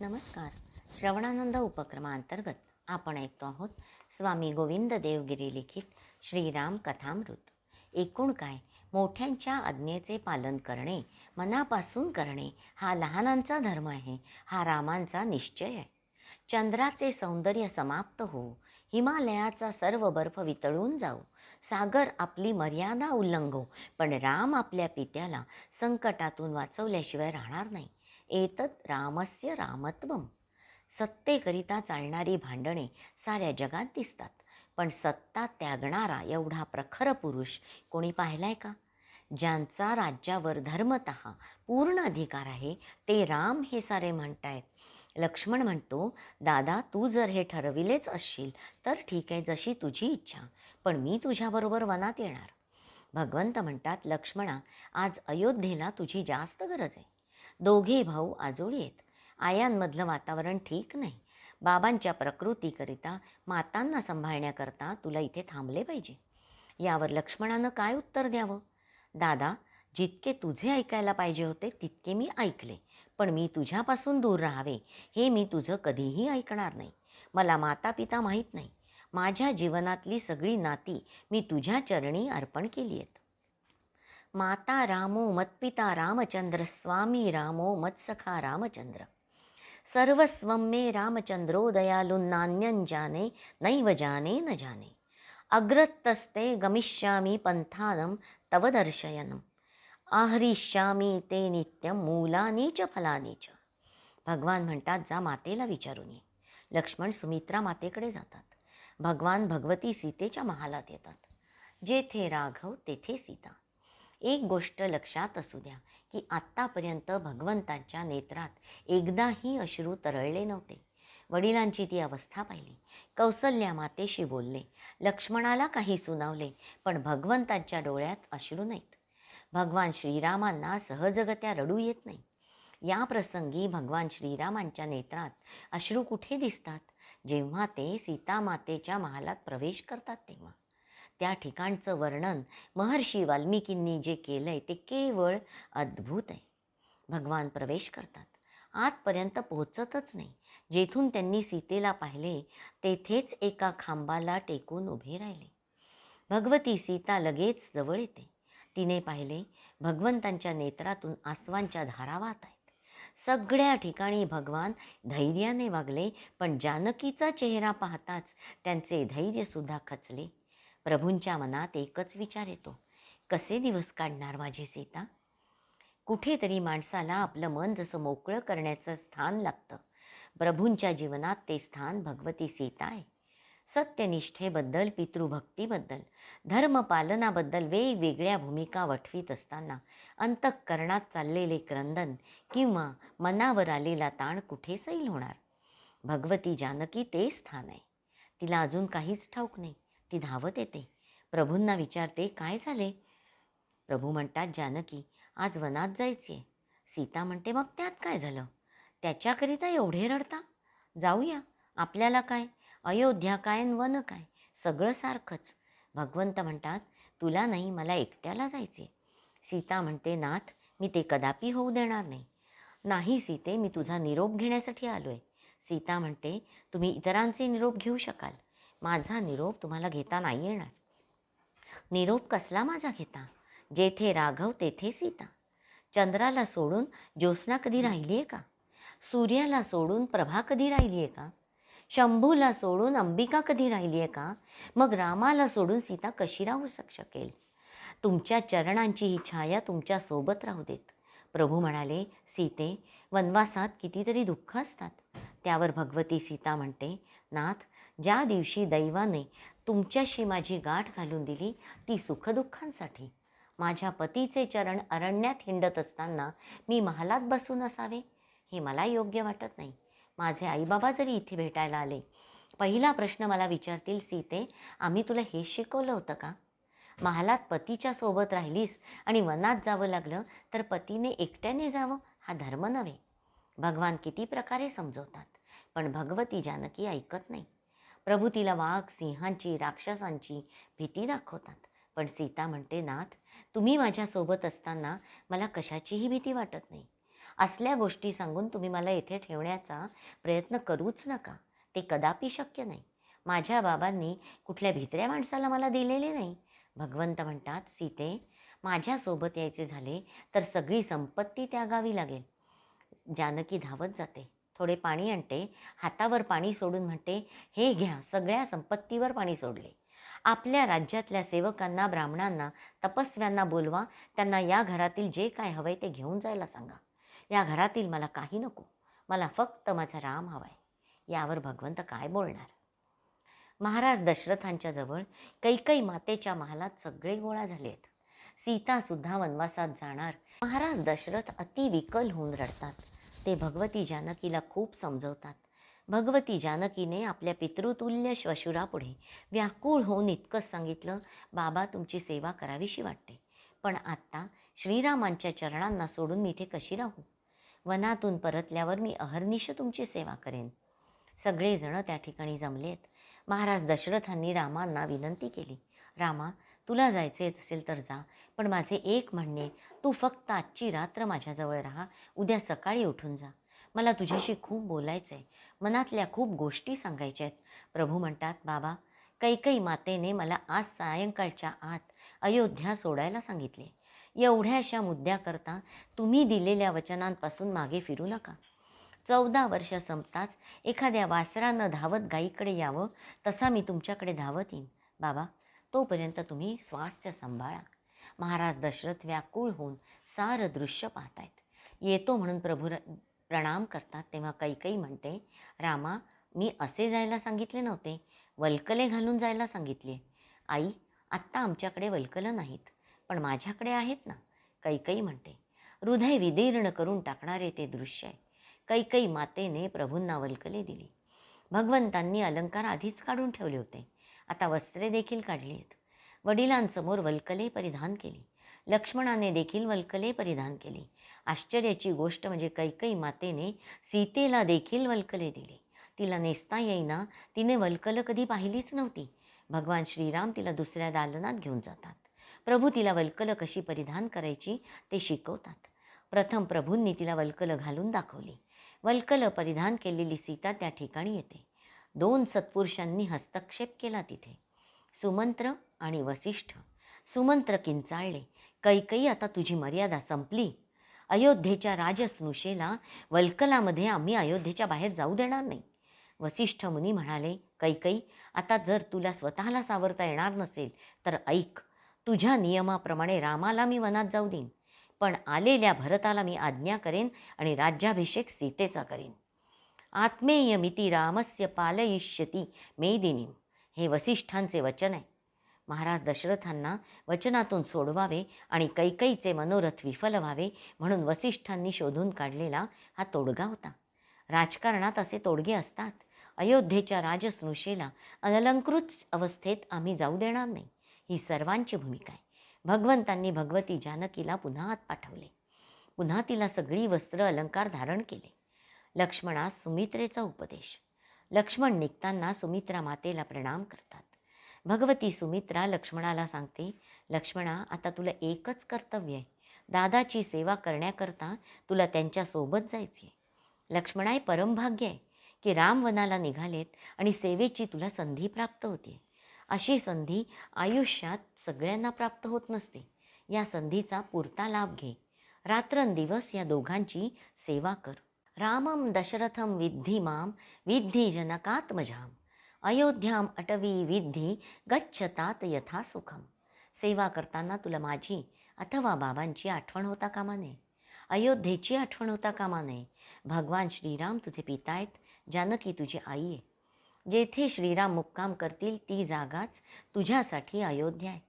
नमस्कार. श्रवणानंद उपक्रमांतर्गत आपण ऐकतो आहोत स्वामी गोविंद देवगिरी लिखित श्रीराम कथामृत. एकूण काय? मोठ्यांच्या आज्ञेचे पालन करणे मनापासून करणे हा लहानांचा धर्म आहे हा रामांचा निश्चय आहे. चंद्राचे सौंदर्य समाप्त होऊ हिमालयाचा सर्व बर्फ वितळून जाऊ सागर आपली मर्यादा उल्लंघो पण राम आपल्या पित्याला संकटातून वाचवल्याशिवाय राहणार नाही. एतत रामस्य रामत्वम सत्तेकरिता चालणारी भांडणे साऱ्या जगात दिसतात. पण सत्ता त्यागणारा एवढा प्रखर पुरुष कोणी पाहिलाय का? ज्यांचा राज्यावर धर्मत पूर्ण अधिकार आहे ते राम हे सारे म्हणतायत. लक्ष्मण म्हणतो दादा तू जर हे ठरविलेच असशील तर ठीक आहे जशी तुझी इच्छा पण मी तुझ्याबरोबर वनात येणार. भगवंत म्हणतात लक्ष्मणा आज अयोध्येला तुझी जास्त गरज आहे. दोघे भाऊ आजोळी आहेत. आयांमधलं वातावरण ठीक नाही. बाबांच्या प्रकृतीकरिता मातांना सांभाळण्याकरता तुला इथे थांबले पाहिजे. यावर लक्ष्मणानं काय उत्तर द्यावं? दादा जितके तुझे ऐकायला पाहिजे होते तितके मी ऐकले. पण मी तुझ्यापासून दूर राहावे हे मी तुझं कधीही ऐकणार नाही. मला माता पिता माहीत नाही. माझ्या जीवनातली सगळी नाती मी तुझ्या चरणी अर्पण केली आहेत. माता रामो मत्पिता रामचंद्र स्वामी रामो मत्सखा रामचंद्र। सर्वस्वं मे रामचंद्रो दयालुन्नान्यं जाने नैव जाने न जाने। अग्रतस्ते गमिष्यामि पंथानं तव दर्शयनम् आहरिष्यामी ते नित्यं मूलानी च फलानी च। भगवान म्हणतात जा मातेला विचारून ये लक्ष्मण सुमित्रा मातेकडे जातात। भगवान भगवती सीतेच्या महालात येतात। जेथे राघव तेथे सीता। एक गोष्ट लक्षात असू द्या की आत्तापर्यंत भगवंतांच्या नेत्रात एकदाही अश्रू तरळले नव्हते. वडिलांची ती अवस्था पाहिली. कौसल्या मातेशी बोलले लक्ष्मणाला काही सुनावले पण भगवंतांच्या डोळ्यात अश्रू नाहीत. भगवान श्रीरामांना सहजगत्या रडू येत नाही. या प्रसंगी भगवान श्रीरामांच्या नेत्रात अश्रू कुठे दिसतात? जेव्हा ते सीतामातेच्या महालात प्रवेश करतात तेव्हा. त्या ठिकाणचं वर्णन महर्षी वाल्मिकींनी जे केलं आहे ते केवळ अद्भुत आहे. भगवान प्रवेश करतात. आतपर्यंत पोहोचतच नाही. जेथून त्यांनी सीतेला पाहिले तेथेच एका खांबाला टेकून उभे राहिले. भगवती सीता लगेच जवळ येते. तिने पाहिले भगवंतांच्या नेत्रातून आसवांच्या धारा वाहत आहेत. सगळ्या ठिकाणी भगवान धैर्याने वागले पण जानकीचा चेहरा पाहताच त्यांचे धैर्यसुद्धा खचले. प्रभूंच्या मनात एकच विचार येतो. कसे दिवस काढणार माझी सीता? कुठेतरी माणसाला आपलं मन जसं मोकळं करण्याचं स्थान लागतं. प्रभूंच्या जीवनात ते स्थान भगवती सीता आहे. सत्यनिष्ठेबद्दल पितृभक्तीबद्दल धर्मपालनाबद्दल वेगवेगळ्या भूमिका वठवीत असताना अंतःकरणात चाललेले क्रंदन किंवा मनावर आलेला ताण कुठे सैल होणार? भगवती जानकी ते स्थान आहे. तिला अजून काहीच ठाऊक नाही. ती धावत येते. प्रभूंना विचारते काय झाले? प्रभू म्हणतात जानकी आज वनात जायचे. सीता म्हणते मग त्यात काय झालं? त्याच्याकरिता एवढे रडता? जाऊया. आपल्याला काय? अयोध्या काय वन काय? सगळं सारखंच. भगवंत म्हणतात तुला नाही मला एकट्याला जायचे सीता म्हणते नाथ मी ते कदापि होऊ देणार नाही. नाही सीते मी तुझा निरोप घेण्यासाठी आलो आहे सीता म्हणते तुम्ही इतरांचे निरोप घेऊ शकाल. माझा निरोप तुम्हाला घेता नाही येणार. निरोप कसला माझा घेता? जेथे राघव तेथे सीता. चंद्राला सोडून ज्योत्स्ना कधी राहिली आहे का? सूर्याला सोडून प्रभा कधी राहिली आहे का? शंभूला सोडून अंबिका कधी राहिली आहे का? मग रामाला सोडून सीता कशी राहू शक शकेल? तुमच्या चरणांची ही छाया तुमच्यासोबत राहू देत. प्रभू म्हणाले सीते वनवासात कितीतरी दुःख असतात. त्यावर भगवती सीता म्हणते नाथ ज्या दिवशी दैवाने तुमच्याशी माझी गाठ घालून दिली ती सुखदुःखांसाठी. माझ्या पतीचे चरण अरण्यात हिंडत असताना मी महालात बसून असावे हे मला योग्य वाटत नाही. माझे आईबाबा जरी इथे भेटायला आले पहिला प्रश्न मला विचारतील सीते आम्ही तुला हेच शिकवलं होतं का? महालात पतीच्या सोबत राहिलीस आणि वनात जावं लागलं तर पतीने एकट्याने जावं हा धर्म नव्हे. भगवान किती प्रकारे समजवतात पण भगवती जानकी ऐकत नाही. प्रभू तिला वाघ सिंहांची राक्षसांची भीती दाखवतात. पण सीता म्हणते नाथ तुम्ही माझ्यासोबत असताना मला कशाचीही भीती वाटत नाही. असल्या गोष्टी सांगून तुम्ही मला येथे ठेवण्याचा प्रयत्न करूच नका. ते कदापि शक्य नाही. माझ्या बाबांनी कुठल्या भित्र्या माणसाला मला दिलेले नाही. भगवंत म्हणतात सीते माझ्यासोबत यायचे झाले तर सगळी संपत्ती त्यागावी लागेल. जानकी धावत जाते. थोडे पाणी आणते हातावर पाणी सोडून म्हणते हे घ्या सगळ्या संपत्तीवर पाणी सोडले. आपल्या राज्यातल्या सेवकांना ब्राह्मणांना तपस्व्यांना बोलवा त्यांना या घरातील जे काय हवंय ते घेऊन जायला सांगा. या घरातील मला काही नको मला फक्त माझा राम हवाय. यावर भगवंत काय बोलणार? महाराज दशरथांच्या जवळ कैकई मातेच्या महालात सगळे गोळा झाले आहेत सीतासुद्धा वनवासात जाणार. महाराज दशरथ अति विकल होऊन रडतात. ते भगवती जानकीला खूप समजवतात. भगवती जानकीने आपल्या पितृतुल्य श्वशुरापुढे व्याकुळ होऊन इतकंच सांगितलं बाबा तुमची सेवा करावीशी वाटते. पण आत्ता श्रीरामांच्या चरणांना सोडून मी इथे कशी राहू? वनातून परतल्यावर मी अहर्निश तुमची सेवा करेन. सगळेजण त्या ठिकाणी जमलेत. महाराज दशरथांनी रामांना विनंती केली रामा तुला जायचे असेल तर जा. पण माझे एक म्हणणे तू फक्त आजची रात्र माझ्याजवळ राहा. उद्या सकाळी उठून जा. मला तुझ्याशी खूप बोलायचं आहे मनातल्या खूप गोष्टी सांगायच्या आहेत. प्रभू म्हणतात बाबा कैकई मातेने मला आज सायंकाळच्या आत अयोध्या सोडायला सांगितले. एवढ्याशा मुद्द्याकरता तुम्ही दिलेल्या वचनांपासून मागे फिरू नका. चौदा वर्ष संपताच एखाद्या वासरानं धावत गाईकडे यावं तसा मी तुमच्याकडे धावत येईन. बाबा तोपर्यंत तुम्ही स्वास्थ्य सांभाळा. महाराज दशरथ व्याकुळ होऊन सारं दृश्य पाहतायत. येतो म्हणून प्रभू प्रणाम करतात तेव्हा कैकई म्हणते रामा मी असे जायला सांगितले नव्हते. वल्कले घालून जायला सांगितले. आई आत्ता आमच्याकडे वल्कलं नाहीत पण माझ्याकडे आहेत ना. कैकई म्हणते हृदय विदीर्ण करून टाकणारे ते दृश्य आहे. कैकई मातेने प्रभूंना वल्कले दिली. भगवंतांनी अलंकार आधीच काढून ठेवले होते. आता वस्त्रे देखील काढली आहेत वडिलांसमोर वल्कले परिधान केली. लक्ष्मणाने देखील वल्कले परिधान केली. आश्चर्याची गोष्ट म्हणजे कैकई मातेने सीतेला देखील वल्कले दिली. तिला नेसता येईना तिने वल्कलं कधी पाहिलीच नव्हती. भगवान श्रीराम तिला दुसऱ्या दालनात घेऊन जातात. प्रभू तिला वल्कलं कशी परिधान करायची ते शिकवतात. प्रथम प्रभूंनी तिला वल्कलं घालून दाखवली. वल्कलं परिधान केलेली सीता त्या ठिकाणी येते. दोन सत्पुरुषांनी हस्तक्षेप केला तिथे. सुमंत्र आणि वसिष्ठ. सुमंत्र किंचाळले कैकई आता तुझी मर्यादा संपली. अयोध्येच्या राजस्नुषेला वल्कलामध्ये आम्ही अयोध्येच्या बाहेर जाऊ देणार नाही. वसिष्ठ मुनी म्हणाले कैकई आता जर तुला स्वतःला सावरता येणार नसेल तर ऐक तुझ्या नियमाप्रमाणे रामाला मी वनात जाऊ देईन. पण आलेल्या भरताला मी आज्ञा करेन आणि राज्याभिषेक सीतेचा करेन. आत्मेयमिती रामस्य पालयिष्यती मेदिनीम हे वसिष्ठांचे वचन। आहे महाराज दशरथांना वचनातून सोडवावे आणि कैकईचे मनोरथ विफल व्हावे म्हणून वसिष्ठांनी शोधून काढलेला हा तोडगा होता. राजकारणात असे तोडगे असतात. अयोध्येच्या राजस्नुषेला अलंकृत अवस्थेत आम्ही जाऊ देणार नाही. ही सर्वांची भूमिका आहे. भगवंतांनी भगवती जानकीला पुन्हा आत पाठवले. पुन्हा तिला सगळी वस्त्र अलंकार धारण केले. लक्ष्मणास सुमित्रेचा उपदेश. लक्ष्मण निघताना सुमित्रा मातेला प्रणाम करतात. भगवती सुमित्रा लक्ष्मणाला सांगते लक्ष्मणा आता तुला एकच कर्तव्य आहे. दादाची सेवा करण्याकरता तुला त्यांच्यासोबत जायचे आहे लक्ष्मणाय परमभाग्य आहे की रामवनाला निघालेत आणि सेवेची तुला संधी प्राप्त होते. अशी संधी आयुष्यात सगळ्यांना प्राप्त होत नसते. या संधीचा पुरता लाभ घे. रात्रंदिवस या दोघांची सेवा कर. रामं दशरथं विद्धी मां विद्धी जनकात्मजाम। अयोध्याम अटवी विद्धी गच्छतात यथा सुखम। सेवा करताना तुला माझी अथवा बाबांची आठवण होता कामा नये। अयोध्येची आठवण होता कामा नये। भगवान श्रीराम तुझे पिता आहेत जानकी तुझी आई आहे। जेथे श्रीराम मुक्काम करतील ती जागाच तुझ्यासाठी अयोध्या आहे।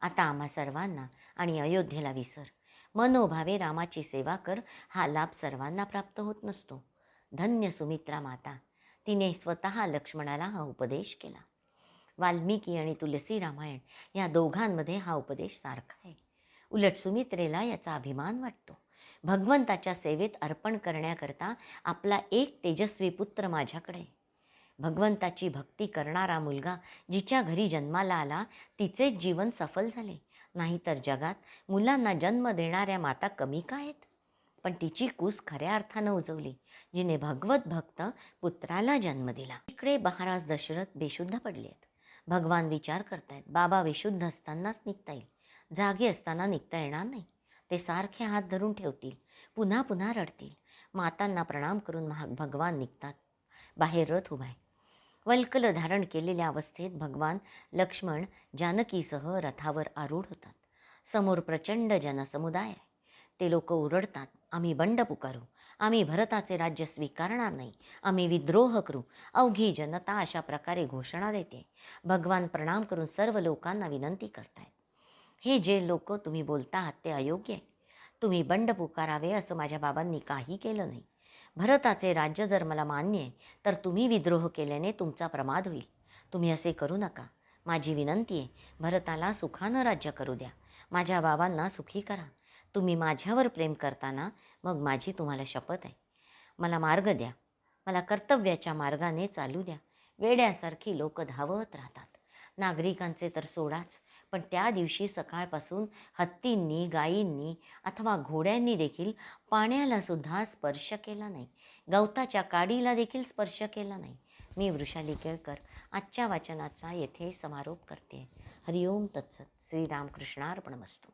आता आम्हा सर्वांना आणि अयोध्येला विसर। मनोभावे रामाची सेवा कर हा लाभ सर्वांना प्राप्त होत नसतो. धन्य सुमित्रा माता. तिने स्वतः लक्ष्मणाला हा उपदेश केला. वाल्मिकी आणि तुलसी रामायण या दोघांमध्ये हा उपदेश सारखा आहे. उलट सुमित्रेला याचा अभिमान वाटतो. भगवंताच्या सेवेत अर्पण करण्याकरता आपला एक तेजस्वी पुत्र माझ्याकडे भगवंताची भक्ती करणारा मुलगा जिच्या घरी जन्माला आला तिचेच जीवन सफल झाले. नाहीतर जगात मुलांना जन्म देणाऱ्या माता कमी का आहेत? पण तिची कूस खऱ्या अर्थानं उजवली जिने भगवत भक्त पुत्राला जन्म दिला. इकडे महाराज दशरथ बेशुद्ध पडले आहेत. भगवान विचार करतायत बाबा विशुद्ध असतानाच निघता येईल. जागे असताना निघता येणार नाही. ते सारखे हात धरून ठेवतील पुन्हा पुन्हा रडतील. मातांना प्रणाम करून महा भगवान निघतात. बाहेर रथ उभा आहे. वल्कल धारण केलेल्या अवस्थेत भगवान लक्ष्मण जानकीसह रथावर आरूढ होतात. समोर प्रचंड जनसमुदाय आहे. ते लोक ओरडतात आम्ही बंड पुकारू आम्ही भरताचे राज्य स्वीकारणार नाही आम्ही विद्रोह करू अवघी जनता अशा प्रकारे घोषणा देते. भगवान प्रणाम करून सर्व लोकांना विनंती करतायत. हे जे लोक तुम्ही बोलता आहात ते अयोग्य आहे. तुम्ही बंड पुकारावे असं माझ्या बाबांनी काही केलं नाही. भरताचे राज्य जर मला मान्य आहे तर तुम्ही विद्रोह केल्याने तुमचा प्रमाद होईल. तुम्ही असे करू नका. माझी विनंती आहे भरताला सुखानं राज्य करू द्या. माझ्या बाबांना सुखी करा. तुम्ही माझ्यावर प्रेम करताना मग माझी तुम्हाला शपथ आहे. मला मार्ग द्या. मला कर्तव्याच्या मार्गाने चालू द्या. वेड्यासारखी लोक धावत राहतात. नागरिकांचे तर सोडाच. पण त्या दिवशी सकाळपासून हत्तींनी गायींनी अथवा घोड्यांनी देखील पाण्याला सुद्धा स्पर्श केला नाही. गवताच्या काडीला देखील स्पर्श केला नाही. मी वृषाली केळकर आजच्या वाचनाचा येथे समारोप करते. हरिओम तत्सत. श्रीरामकृष्णार्पणमस्तू.